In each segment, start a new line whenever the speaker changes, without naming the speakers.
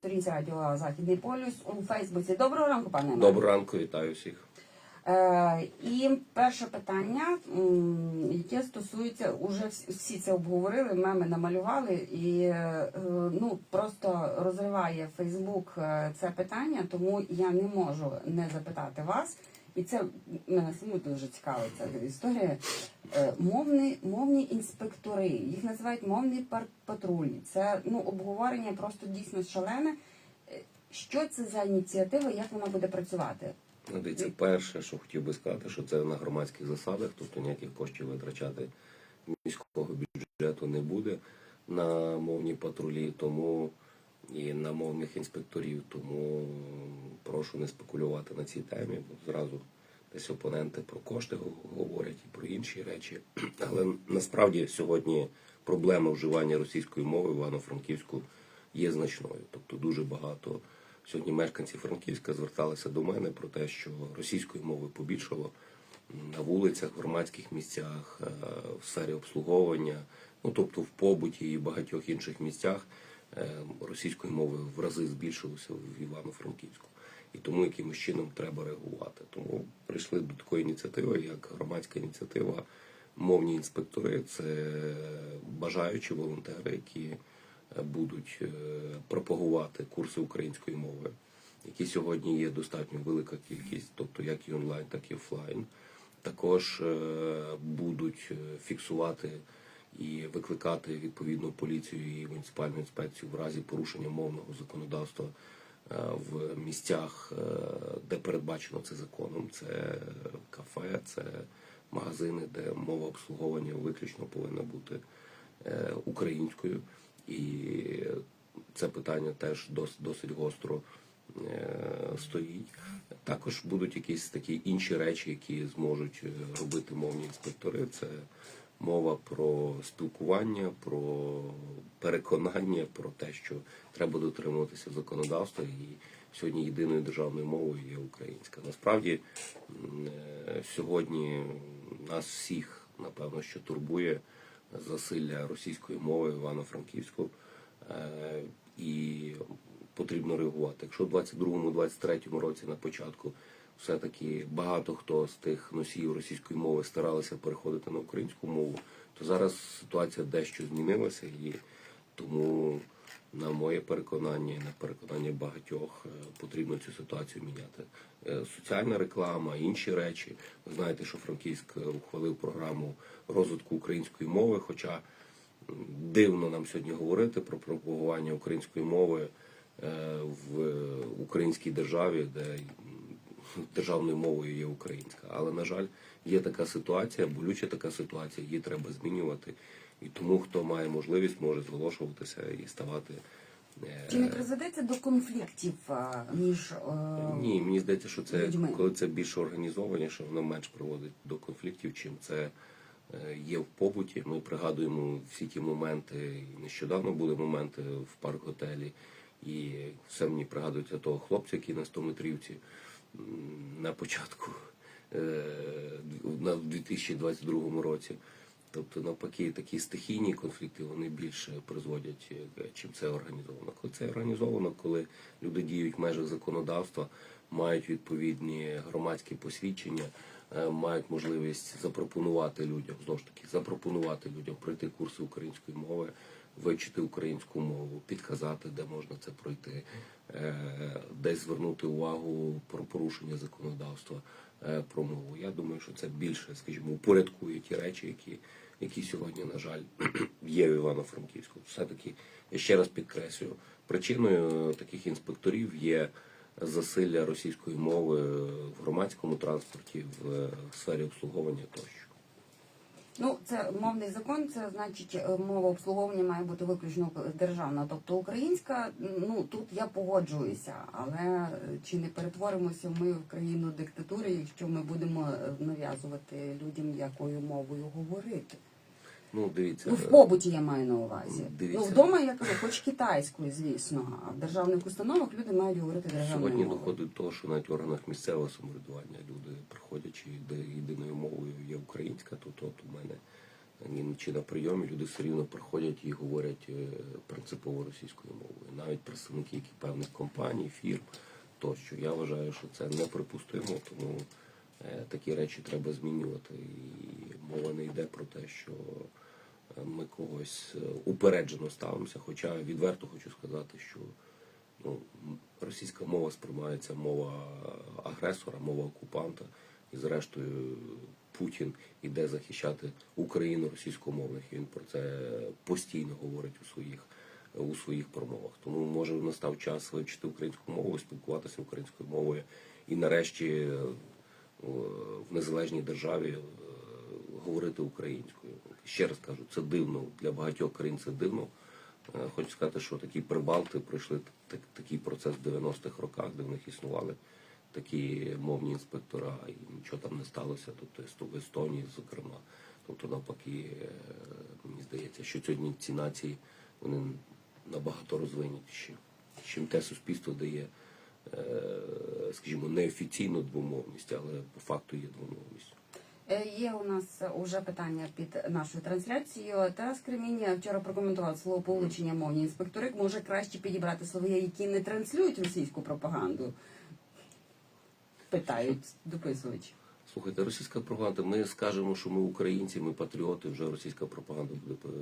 сторінці радіо Західний полюс у Фейсбуці. Доброго ранку, пане. Іване.
Доброго ранку, вітаю всіх.
Е, і перше питання, м, яке стосується, уже всі- всі це обговорили, меми намалювали, і е, ну просто розриває Фейсбук е, це питання, тому я не можу не запитати вас. І це мене саму дуже цікавить ця історія. Е, Мовні, мовні інспектори, їх називають мовні пар- Це ну обговорення просто дійсно шалене. Е, Що це за ініціатива, як вона буде працювати?
Ну, Дивіться, перше, що хотів би сказати, що це на громадських засадах, тобто ніяких коштів витрачати міського бюджету не буде на мовні патрулі, тому і на мовних інспекторів. Тому прошу не спекулювати на цій темі, бо зразу десь опоненти про кошти говорять і про інші речі. Але насправді сьогодні проблема вживання російської мови в Івано-Франківську є значною. Тобто дуже багато сьогодні мешканці Франківська зверталися до мене про те, що російської мови побільшало на вулицях, в громадських місцях, е, в сфері обслуговування, ну тобто в побуті і багатьох інших місцях е, російської мови в рази збільшилося в Івано-Франківську. І тому якимось чином треба реагувати. Тому прийшли до такої ініціативи, як громадська ініціатива Мовні інспектори це бажаючі волонтери, які е, будуть е, пропагувати курси української мови, які сьогодні є достатньо велика кількість, тобто як і онлайн, так і офлайн. Також е, будуть фіксувати і викликати відповідну поліцію і муніципальну інспекцію в разі порушення мовного законодавства е, в місцях, е, де передбачено це законом. Це кафе, це магазини, де мова обслуговування виключно повинна бути е, українською. І це питання теж досить гостро стоїть. Також будуть якісь такі інші речі, які зможуть робити мовні інспектори. Це мова про спілкування, про переконання, про те, що треба дотримуватися законодавства. І сьогодні єдиною державною мовою є українська. Насправді е, сьогодні нас всіх, напевно, що турбує засилля російської мови Івано-Франківську. Е, І потрібно реагувати. Якщо в 22-23 році на початку все-таки багато хто з тих носіїв російської мови старалися переходити на українську мову, то зараз ситуація дещо змінилася і тому, на моє переконання, і на переконання багатьох, е, потрібно цю ситуацію міняти. Е, Соціальна реклама, інші речі. Ви знаєте, що Франківськ е, ухвалив програму розвитку української мови, хоча дивно нам сьогодні говорити про пропагування української мови в українській державі, де державною мовою є українська. Але, на жаль, є така ситуація, болюча така ситуація, її треба змінювати. І тому, хто має можливість, може зголошуватися і ставати. е,
Чи не призведе це до конфліктів а, між е,
Ні, мені здається, що це
людьми.
коли це більш організованіше, воно менш приводить до конфліктів, чим це е, є в побуті. Ми пригадуємо всі ті моменти. Нещодавно були моменти в парк-готелі, і все мені пригадується того хлопця, який на 100 метрівці на початку е, в 2022 році. Тобто, навпаки, такі стихійні конфлікти вони більше призводять, е, чим це організовано. Коли це організовано, коли люди діють в межах законодавства, мають відповідні громадські посвідчення, е, мають можливість запропонувати людям знову ж таки запропонувати людям пройти курси української мови, вивчити українську мову, підказати, де можна це пройти, е, десь звернути увагу про порушення законодавства е, про мову. Я думаю, що це більше, скажімо, упорядкує ті речі, які, які сьогодні, на жаль, є в Івано-Франківську. Все-таки я ще раз підкреслюю, причиною таких інспекторів є засилля російської мови в громадському транспорті, в сфері обслуговування тощо.
Ну це мовний закон, це значить е, мова обслуговування має бути виключно державна, тобто українська. Ну тут я погоджуюся, але е, чи не перетворимося ми в країну диктатури, якщо ми будемо е, нав'язувати людям, якою мовою говорити?
Ну, дивіться,
Ну, в побуті я маю на увазі.
Дивіться.
Ну, вдома я кажу, хоч китайською, звісно, а в державних установах люди мають говорити державною
Сьогодні
мовою.
доходить до того, що навіть в органах місцевого самоврядування люди, приходячи, де єдиною мовою є українська, то от у мене чи на прийомі люди все рівно приходять і говорять е, принципово російською мовою. Навіть представники певних компаній, фірм тощо. Я вважаю, що це неприпустимо, тому такі речі треба змінювати. І мова не йде про те, що е, ми когось е, упереджено ставимося. Хоча відверто хочу сказати, що ну, російська мова сприймається мова агресора, мова окупанта, і зрештою Путін іде захищати Україну російськомовних. І він про це постійно говорить у своїх у своїх промовах. Тому може настав час вивчити українську мову, спілкуватися українською мовою і нарешті е, в незалежній державі е, говорити українською. Ще раз кажу, це дивно для багатьох країн. Це дивно. Е, Хочу сказати, що такі прибалти пройшли так- такий процес в 90-х роках, де в них існували такі мовні інспектора, і нічого там не сталося. Тобто в Естонії, зокрема. Тобто, навпаки, е, мені здається, що сьогодні ці нації вони набагато розвинутіші, чим те суспільство дає, е, скажімо, неофіційну двомовність, але по факту є двомовністю.
Е, Є у нас уже питання під нашою трансляцією. Тарас Креміння вчора прокоментував слово получення мовні інспектори. Може краще підібрати слова, які не транслюють російську пропаганду? Питають дописувачі.
Слухайте, російська пропаганда, ми скажемо, що ми українці, ми патріоти, вже російська пропаганда буде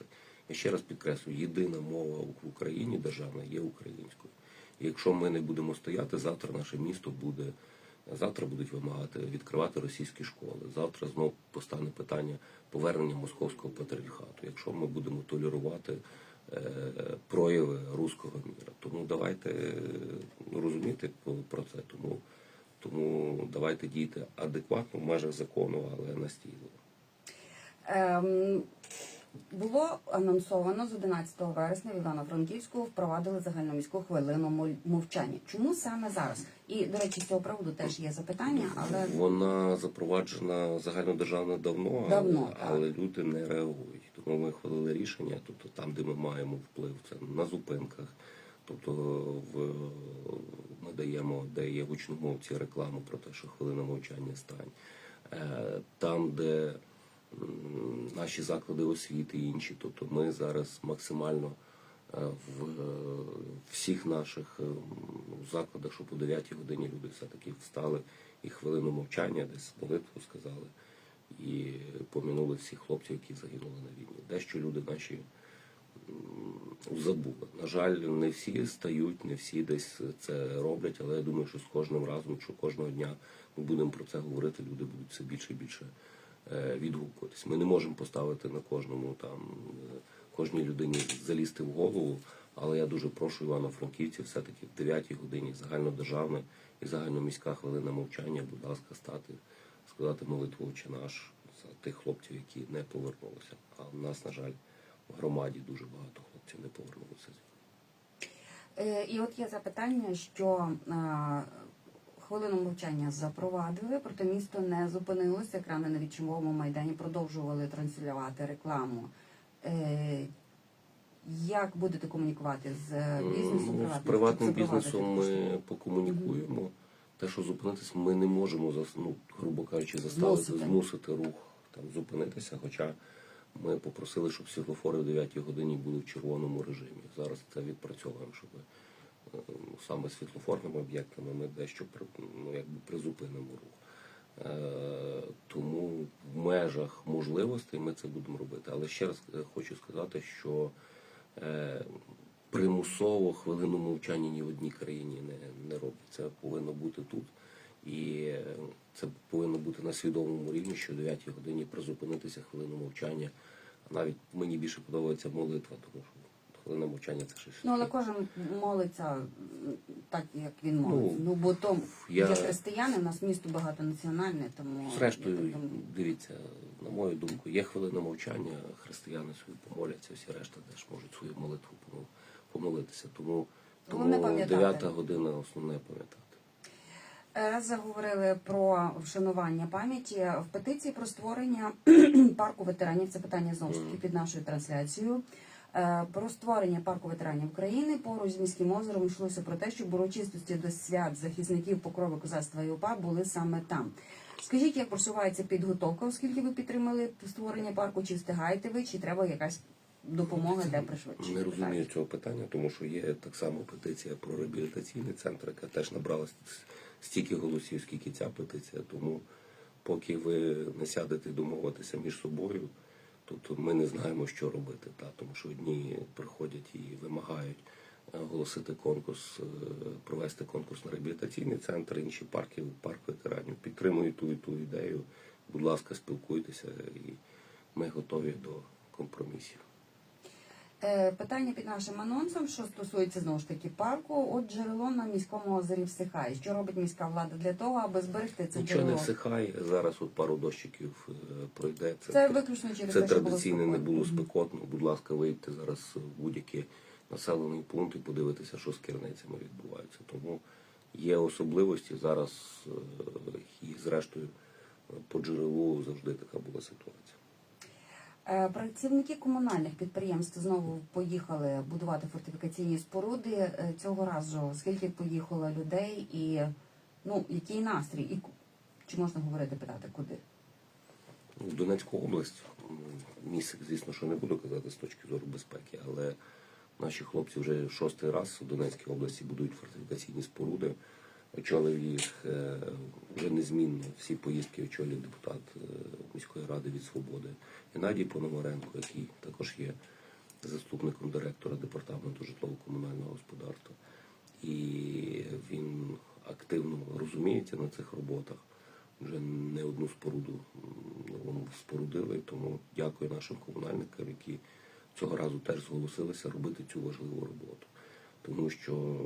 е. Я ще раз підкреслюю, єдина мова в Україні державна є українською. Якщо ми не будемо стояти, завтра наше місто буде, завтра будуть вимагати відкривати російські школи. Завтра знов постане питання повернення московського патріархату. Якщо ми будемо толерувати е, прояви руського міра. Тому давайте е, розуміти про це. Тому тому давайте діяти адекватно в межах закону, але настійливо.
Ем, було анонсовано з 11 вересня в Івано-Франківську впровадили загальноміську хвилину мовчання. Чому саме зараз? І до речі, з цього приводу теж є запитання, але
Вона запроваджена загальнодержавно давно,
Давно,
але,
так.
але люди не реагують. Тому ми хвалили рішення, тобто там, де ми маємо вплив, це на зупинках. Тобто в, ми даємо, де є гучномовці рекламу про те, що хвилина мовчання стань. Е, Там, де наші заклади освіти і інші, тобто ми зараз максимально е, в е, всіх наших е, закладах, щоб о 9 годині люди все-таки встали і хвилину мовчання, десь молитву сказали і помінули всіх хлопців, які загинули на війні. Дещо люди наші забули. На жаль, не всі стають, не всі десь це роблять, але я думаю, що з кожним разом, що кожного дня ми будемо про це говорити, люди будуть все більше і більше відгукуватись. Ми не можемо поставити на кожному там е, кожній людині залізти в голову. Але я дуже прошу Івано-Франківців все-таки в 9 годині загальнодержавна і загальноміська хвилина мовчання, будь ласка, стати, сказати молитву «Отче наш за тих хлопців, які не повернулися. А в нас, на жаль, в громаді дуже багато хлопців не повернулися.
Е, І от є запитання, що е, хвилину мовчання запровадили, проте місто не зупинилося. Екрани на відчимовому майдані продовжували транслювати рекламу. Е, Як будете комунікувати з е, бізнесом?
Ну, з
приватним,
бізнесом ми покомунікуємо. Те, що зупинитись, ми не можемо ну, грубо кажучи, заставити
Змусити.
змусити рух там зупинитися. Хоча ми попросили, щоб світлофори о 9 годині були в червоному режимі. Зараз це відпрацьовуємо, щоб е, саме світлофорними об'єктами ми дещо ну, якби призупинимо рух. Е, Тому в межах можливостей ми це будемо робити. Але ще раз е, хочу сказати, що е, примусово хвилину мовчання ні в одній країні не, не роблять. Це повинно бути тут. І е, це повинно бути на свідомому рівні, що о 9 годині призупинитися хвилину мовчання. Навіть мені більше подобається молитва, тому що хвилина мовчання це щось.
Ну, але кожен молиться так, як він молиться.
Ну,
Ну, бо то
я-
для християни у нас місто багатонаціональне, тому
Зрештою,
я так
дивіться, на мою думку, є хвилина мовчання, християни свої помоляться, всі решта теж можуть свою молитву помолитися. Тому, тому
пам'ятати.
9 година основне пам'ятати.
Раз заговорили про вшанування пам'яті в петиції про створення парку ветеранів. Це питання знову ж таки під нашою трансляцією. Е, Про створення парку ветеранів України поруч з міським озером йшлося про те, щоб урочистості до свят захисників покрови козацтва і УПА були саме там. Скажіть, як просувається підготовка, оскільки ви підтримали створення парку, чи встигаєте ви, чи треба якась допомога для пришвидшення?
Не розумію цього питання, тому що є так само петиція про реабілітаційний центр, яка теж набрала стільки голосів, скільки ця петиція. Тому поки ви не сядете домовитися між собою, тобто ми не знаємо, що робити. Та, тому що одні приходять і вимагають е, оголосити конкурс, е, провести конкурс на реабілітаційний центр, інші парки, парк ветеранів підтримують ту і ту ідею. Будь ласка, спілкуйтеся, і ми готові до компромісів.
Е, Питання під нашим анонсом, що стосується знову ж таки парку. От джерело на міському озері всихає. Що робить міська влада для того, аби зберегти це
Нічого не всихає. Зараз от пару дощиків е, пройде. Це,
Це виключно через
це
те, що було
традиційно не було спекотно. Будь ласка, вийдіть зараз в населений пункт і подивитися, що з керницями відбувається. Тому є особливості зараз е, і зрештою по джерелу завжди така була ситуація.
Е, Працівники комунальних підприємств знову поїхали будувати фортифікаційні споруди. Е, Цього разу скільки поїхало людей і ну який настрій, і чи можна говорити питати куди?
В Донецьку область місце, звісно, що не буду казати з точки зору безпеки, але наші хлопці вже шостий раз в Донецькій області будують фортифікаційні споруди. Очолив їх е, вже незмінно всі поїздки очолює депутат е, міської ради від свободи Геннадій Пономаренко, який також є заступником директора департаменту житлово-комунального господарства. І він активно розуміється на цих роботах. Вже не одну споруду спорудили, тому дякую нашим комунальникам, які цього разу теж зголосилися робити цю важливу роботу. Тому що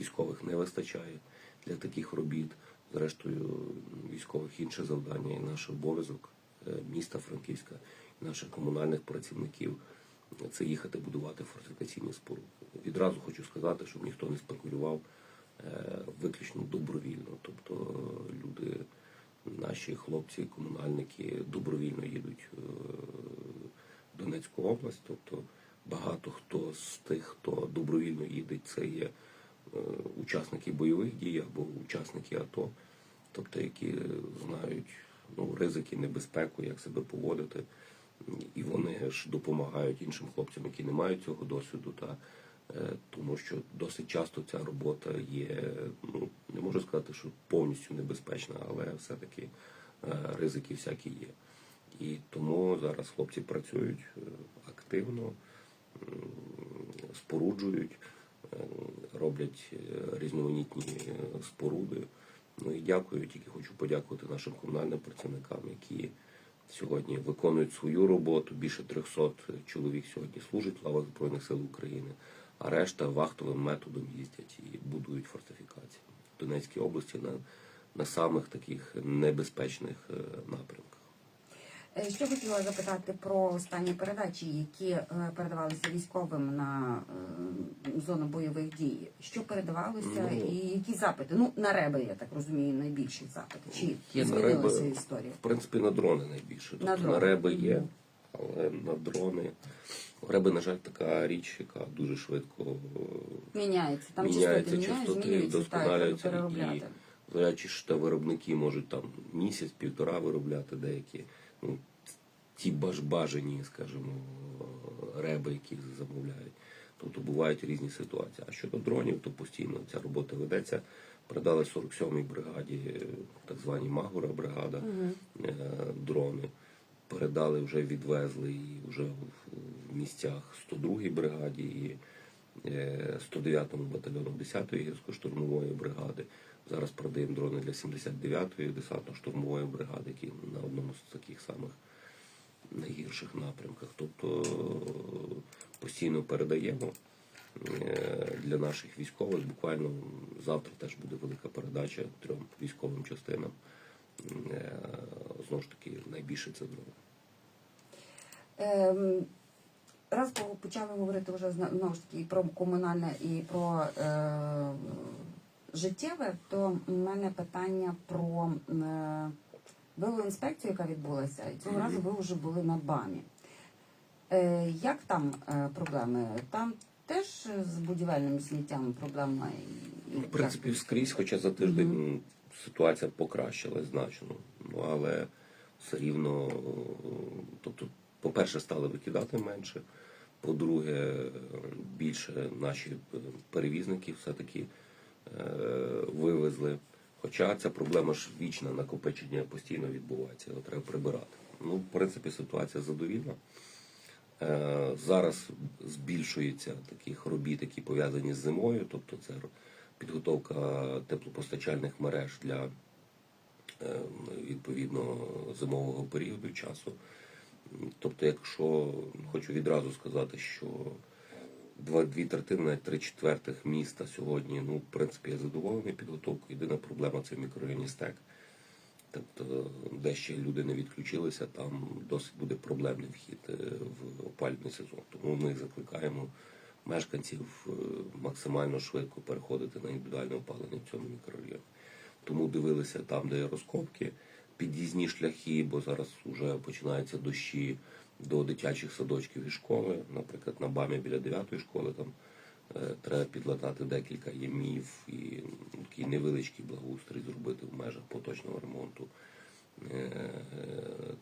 військових не вистачає для таких робіт. Зрештою, військових інше завдання і наш обов'язок е, міста Франківська, і наших комунальних працівників це їхати будувати фортифікаційні споруди. Відразу хочу сказати, щоб ніхто не спекулював е, виключно добровільно. Тобто люди, наші хлопці, комунальники добровільно їдуть е, в Донецьку область. Тобто багато хто з тих, хто добровільно їде, це є учасники бойових дій або учасники АТО, тобто які е, знають ну, ризики, небезпеку, як себе поводити. І вони ж допомагають іншим хлопцям, які не мають цього досвіду, та е, тому що досить часто ця робота є, ну не можу сказати, що повністю небезпечна, але все-таки е, ризики всякі є. І тому зараз хлопці працюють е, активно, споруджують, е, роблять е, різноманітні е, споруди. Ну і дякую, тільки хочу подякувати нашим комунальним працівникам, які сьогодні виконують свою роботу. Більше 300 чоловік сьогодні служить в лавах Збройних сил України, а решта вахтовим методом їздять і будують фортифікації в Донецькій області на, на самих таких небезпечних е, напрямках.
Е, Що хотіла запитати про останні передачі, які е, передавалися військовим на е, зону бойових дій. Що передавалося
Ну.
і які запити? Ну на реби, я так розумію, найбільші запити. Чи
Є
змінилася історія?
В принципі, на дрони найбільше. Тобто
На
на, реби є, але на дрони. Реби, на жаль, така річ, яка дуже швидко
Міняється. Там
міняється
частоти
вдосконалюються. І звичайно, що виробники можуть там місяць, півтора виробляти деякі. Ну, ті бажбажені, скажімо, реби, які замовляють. Тобто бувають різні ситуації. А щодо дронів, то постійно ця робота ведеться. Передали 47-й бригаді, е, так званій Магура бригада, е, дрони. Передали, вже відвезли і вже в, місцях 102-й бригаді і е, 109-му батальйону 10-ї гірсько-штурмової бригади. Зараз продаємо дрони для 79-ї десантно-штурмової бригади, які на одному з таких самих найгірших напрямках. Тобто е, постійно передаємо е, для наших військових. Буквально завтра теж буде велика передача трьом військовим частинам. Е, Знову ж таки, найбільше це дрони.
Ем, раз почали говорити вже знову ж таки про комунальне і про е, життєве, то в мене питання про е, інспекцію, яка відбулася. І цього разу ви вже були на БАМі. Е, як там е, проблеми? Там теж з будівельним сміттям проблема.
Ну, В принципі, скрізь, хоча за тиждень ситуація покращилась значно. Ну але все рівно, тобто, по-перше, стали викидати менше. По-друге, більше наші перевізники все-таки вивезли. Хоча ця проблема ж вічна, накопичення постійно відбувається, його треба прибирати. Ну, в принципі, ситуація задовільна. Е, Зараз збільшується таких робіт, які пов'язані з зимою, тобто це підготовка теплопостачальних мереж для е, відповідно зимового періоду часу. Тобто, якщо хочу відразу сказати, що дві третини, навіть три четвертих міста сьогодні, ну, в принципі, я задоволений підготовкою. Єдина проблема це в мікрорайоні Стек. Тобто, де ще люди не відключилися, там досить буде проблемний вхід е, в опалювальний сезон. Тому ми закликаємо мешканців е, максимально швидко переходити на індивідуальне опалення в цьому мікрорайоні. Тому дивилися там, де є розкопки, під'їзні шляхи, бо зараз вже починаються дощі до дитячих садочків і школи. Наприклад, на БАМі біля 9-ї школи там е, треба підлатати декілька ємів і такий невеличкий благоустрій зробити в межах поточного ремонту. Е,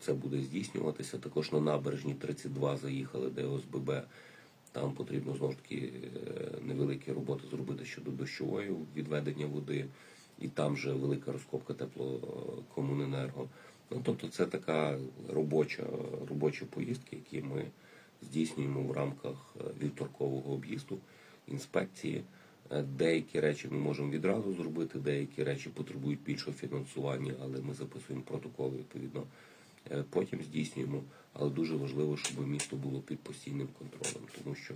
Це буде здійснюватися. Також на набережні 32 заїхали, де ОСББ. Там потрібно знову ж таки е, невеликі роботи зробити щодо дощової відведення води, і там вже велика розкопка теплокомуненерго. Ну тобто це така робоча робочі поїздки, які ми здійснюємо в рамках е, вівторкового об'їзду інспекції. Е, Деякі речі ми можемо відразу зробити, деякі речі потребують більшого фінансування, але ми записуємо протоколи відповідно. Е, Потім здійснюємо, але дуже важливо, щоб місто було під постійним контролем, тому що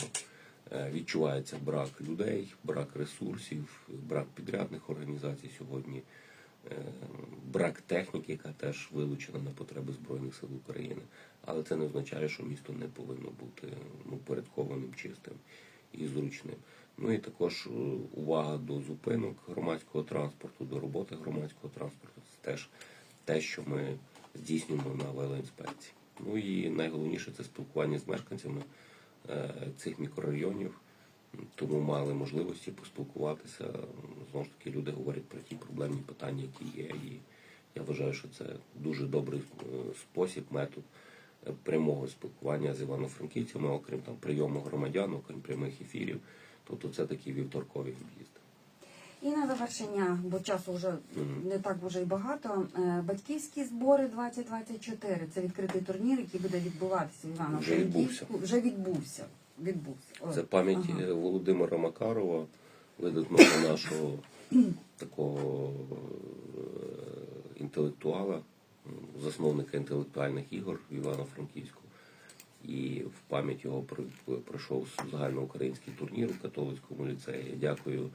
відчувається брак людей, брак ресурсів, брак підрядних організацій сьогодні, брак техніки, яка теж вилучена на потреби Збройних сил України. Але це не означає, що місто не повинно бути ну, порядкованим, чистим і зручним. Ну і також е, увага до зупинок громадського транспорту, до роботи громадського транспорту. Це теж те, що ми здійснюємо на велоінспекції. Ну і найголовніше це спілкування з мешканцями е, цих мікрорайонів. Тому мали можливості поспілкуватися. Знову ж таки, люди говорять про ті проблемні питання, які є. І я вважаю, що це дуже добрий е, спосіб, метод е, прямого спілкування з івано-франківцями, окрім там прийому громадян, окрім прямих ефірів. Тобто це такі вівторкові об'їзди.
І на завершення, бо часу вже не так вже й багато. е, Батьківські збори 2024. Це відкритий турнір, який буде відбуватися в
Вже відбувся.
Івано-Франківську. Вже відбувся. Відбувся. Ой,
Це пам'ять
ага.
е, Володимира Макарова, видатного нашого такого е, інтелектуала, засновника інтелектуальних ігор в Івано-Франківську. І в пам'ять його про- пройшов загальноукраїнський турнір у католицькому ліцеї. Я Дякую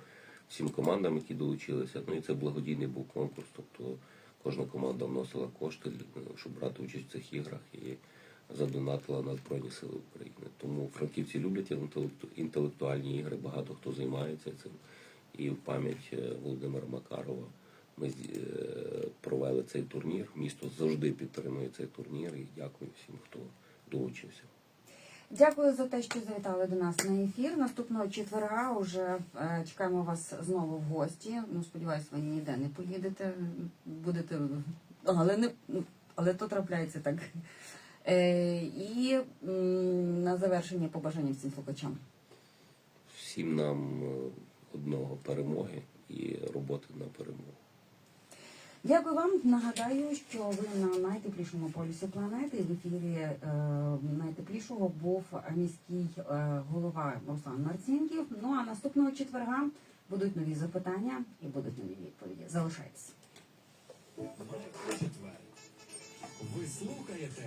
всім командам, які долучилися. Ну і це благодійний був конкурс. Тобто кожна команда вносила кошти, е, щоб брати участь в цих іграх і задонатила на Збройні Сили України. Тому франківці люблять інтелекту- інтелектуальні ігри, багато хто займається цим. І в пам'ять е, Володимира Макарова ми е, провели цей турнір. Місто завжди підтримує цей турнір і дякую всім, хто долучився.
Дякую за те, що завітали до нас на ефір. Наступного четверга вже е, чекаємо вас знову в гості. Ну, сподіваюсь, ви ніде не поїдете. Будете, але не але то трапляється так. Е, і на завершення побажання всім слухачам.
Всім нам е, одного перемоги і роботи на перемогу.
Дякую вам. Нагадаю, що ви на найтеплішому полюсі планети. В ефірі е, найтеплішого був міський е, голова Руслан Марцінків. Ну а наступного четверга будуть нові запитання і будуть нові відповіді. Залишайтеся.
четвер. Ви слухаєте